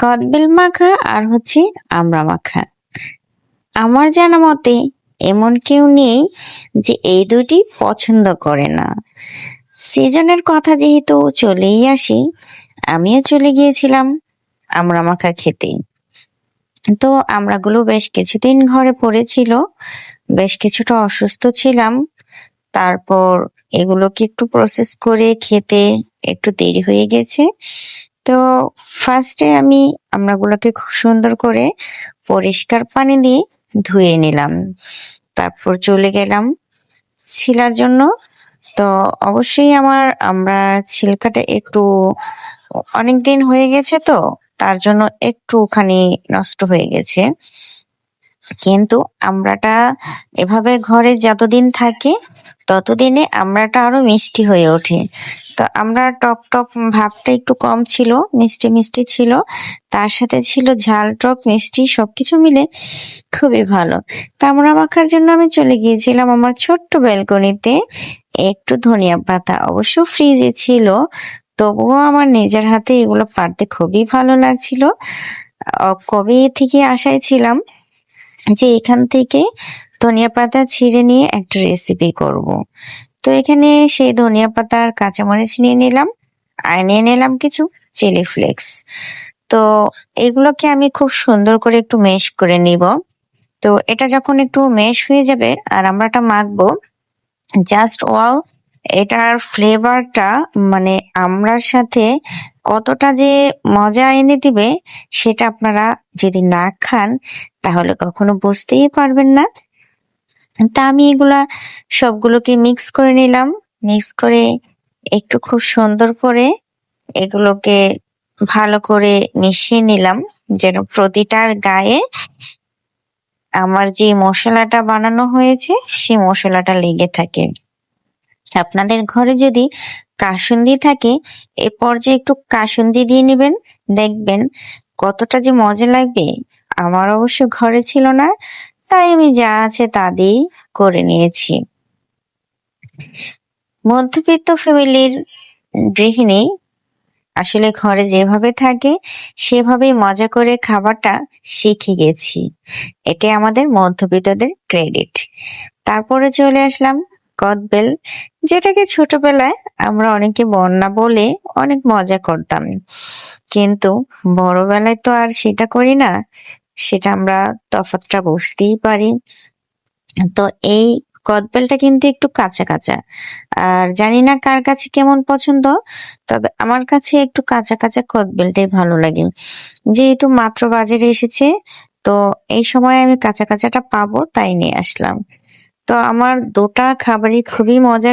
কদবেল মাখা আর হচ্ছে আমড়া মাখা। আমার জানা মতে এমন কেউ নেই যে এই দুটি পছন্দ করে না। সিজনের কথা যেহেতু চলেই আসি, আমিও চলে গিয়েছিলাম আমড়া মাখা খেতে। তো আমড়াগুলো বেশ কিছুদিন ঘরে পড়েছিল, বেশ কিছুটা অসুস্থ ছিলাম। তারপর এগুলোকে একটু প্রসেস করে খেতে একটু দেরি হয়ে গেছে। তো ফার্স্টে আমি আমড়াগুলোকে খুব সুন্দর করে পরিষ্কার পানি দিয়ে ধুয়ে নিলাম। তারপর চলে গেলাম ছিলার জন্য। তো অবশ্যই আমার, আমরা ছিলকাটা একটু অনেক দিন হয়ে গেছে তো, তার জন্য একটুখানি নষ্ট হয়ে গেছে। কিন্তু আমরাটা এভাবে ঘরে যতদিন থাকে ততদিনে আমড়াটা আরও মিষ্টি হয়ে ওঠে। তো আমরা টক টক ভাবটা একটু কম ছিল, মিষ্টি মিষ্টি ছিল। তার সাথে ছিল ঝাল, টক, মিষ্টি, সবকিছু মিলে খুবই ভালো। তা আমরা মাখার জন্য আমি চলে গিয়েছিলাম আমার ছোট্ট ব্যালকনিতে। একটু ধনিয়া পাতা অবশ্য ফ্রিজে ছিল। তবুও আমার নিজের হাতে এগুলো পারতে খুবই ভালো লাগছিল। কবে থেকে আশায় ছিলাম যে এখান থেকে ধনিয়া পাতা ছিঁড়ে নিয়ে একটা রেসিপি করব। তো এখানে সেই ধনিয়া পাতার কাঁচামরিচ নিয়ে নিলাম আর নিয়ে নিলাম কিছু চিলি ফ্লেক্স তো এগুলোকে আমি খুব সুন্দর করে একটু মেশ করে নিব। তো এটা যখন একটু মেশ হয়ে যাবে আর আমরা এটা মাখবো জাস্ট ওয়াও এটার ফ্লেভারটা মানে আমরার সাথে কতটা যে মজা এনে দিবে সেটা আপনারা যদি না খান তাহলে কখনো বুঝতেই পারবেন না। তা আমি এগুলা সবগুলোকে মিক্স করে নিলাম। মিক্স করে একটু খুব সুন্দর করে এগুলোকে ভালো করে মিশিয়ে নিলাম, যেন প্রতিটার গায়ে আমার যে মশলাটা বানানো হয়েছে, সেই মশলাটা লেগে থাকে। আপনাদের ঘরে যদি কাসুন্দি থাকে, এ পর্যায়ে একটু কাসুন্দি দিয়ে নেবেন। দেখবেন কতটা যে মজা লাগবে। আমার অবশ্য ঘরে ছিল না, তাই আমি যা আছে তা দিয়েই করে নিয়েছি। মধ্যবিত্ত ফ্যামিলির গৃহিণী আসলে ঘরে যেভাবে থাকে, সেভাবেই মজা করে খাবারটা শিখে গেছি। এটা আমাদের মধ্যবিত্তদের ক্রেডিট তারপরে চলে আসলাম কদবেল যেটাকে ছোটবেলায় আমরা অনেকে বন্যা বলে অনেক মজা করতাম। কিন্তু বড়বেলায় তো আর সেটা করি না, সেটা আমরা তফাৎটা বুঝতেই পারি। তো এই কদবেলটা কিন্তু একটু কাঁচা কাঁচা। আর জানি না কার কাছে কেমন পছন্দ, তবে আমার কাছে একটু কাঁচা কাঁচা কদবেলটাই ভালো লাগে। যেহেতু মাত্র বাজারে এসেছে, তো এই সময় আমি কাঁচা কাঁচাটা পাবো, তাই নিয়ে আসলাম। তো আমার দুটা খাবারই খুবই মজার